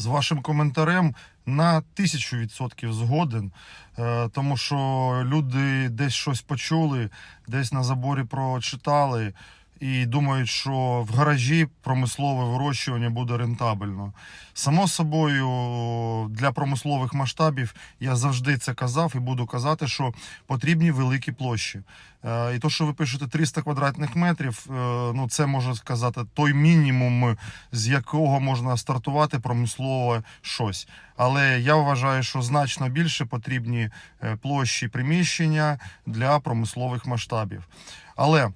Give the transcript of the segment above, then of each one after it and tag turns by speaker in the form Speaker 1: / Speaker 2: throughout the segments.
Speaker 1: з вашим коментарем на тисячу відсотків згоден, Е, тому що люди десь щось почули, десь на заборі прочитали і думають, що в гаражі промислове вирощування буде рентабельно. Само собою, для промислових масштабів я завжди це казав і буду казати, що потрібні великі площі. Е, І то, що ви пишете 300 квадратних метрів, е, ну це можна сказати той мінімум, з якого можна стартувати промислове щось. Але я вважаю, що значно більше потрібні е, площі приміщення для промислових масштабів. Але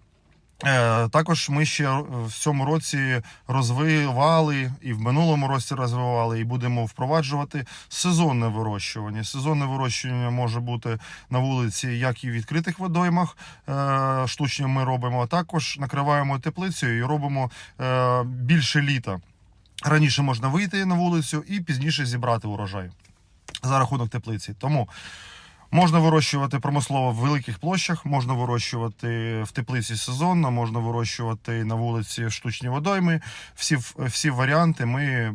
Speaker 1: Також ми ще в цьому році розвивали і в минулому році розвивали, і будемо впроваджувати сезонне вирощування. Сезонне вирощування може бути на вулиці, як і в відкритих водоймах. е, Штучні ми робимо, також накриваємо теплицею і робимо е, більше літа. Раніше можна вийти на вулицю і пізніше зібрати урожай за рахунок теплиці. Тому Можна вирощувати промислово в великих площах, можна вирощувати в теплиці сезонно, можна вирощувати на вулиці штучні водойми. Всі, всі варіанти ми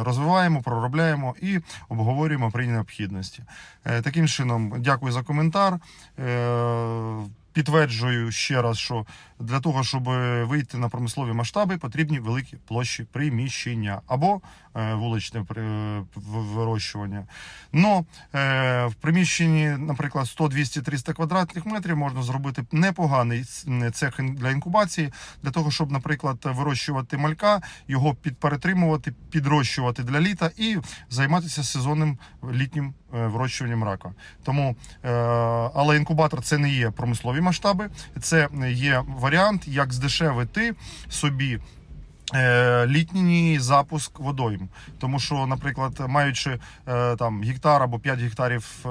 Speaker 1: розвиваємо, проробляємо і обговорюємо при необхідності. Е, Таким чином, дякую за коментар. Е, Підтверджую ще раз, що для того, щоб вийти на промислові масштаби, потрібні великі площі приміщення або е, вуличне вирощування. Но е, в приміщенні, наприклад, 100, 200, 300 квадратних метрів можна зробити непоганий цех для інкубації, для того, щоб, наприклад, вирощувати малька, його підперетримувати, підрощувати для літа і займатися сезонним літнім е, вирощуванням рака. Тому, е, але інкубатор це не є промислові масштаби, це є варіант, як здешевити собі. е, Літній запуск водойм, тому що, наприклад, маючи е, там гектар або 5 гектарів е,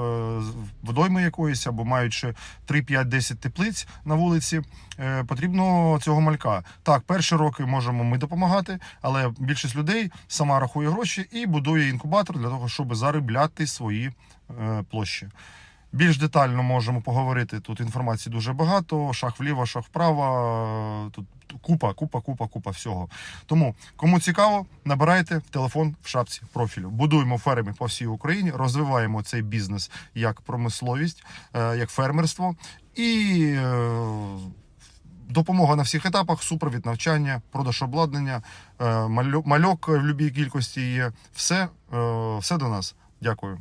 Speaker 1: водойми якоїсь, або маючи 3, 5, 10 теплиць на вулиці, потрібно цього малька. Так, перші роки можемо ми допомагати, але більшість людей сама рахує гроші і будує інкубатор для того, щоб заробляти свої площі. Більш детально можемо поговорити. Тут інформації дуже багато. Шаг вліво, шаг вправо. Тут купа, купа, купа, купа всього. Тому, кому цікаво, набирайте телефон в шапці профілю. Будуємо ферми по всій Україні, розвиваємо цей бізнес як промисловість, е, як фермерство і. е, Допомога на всіх етапах, супровід навчання, продаж обладнання, е, мальок в будь-якій кількості є. Все, все до нас. Дякую.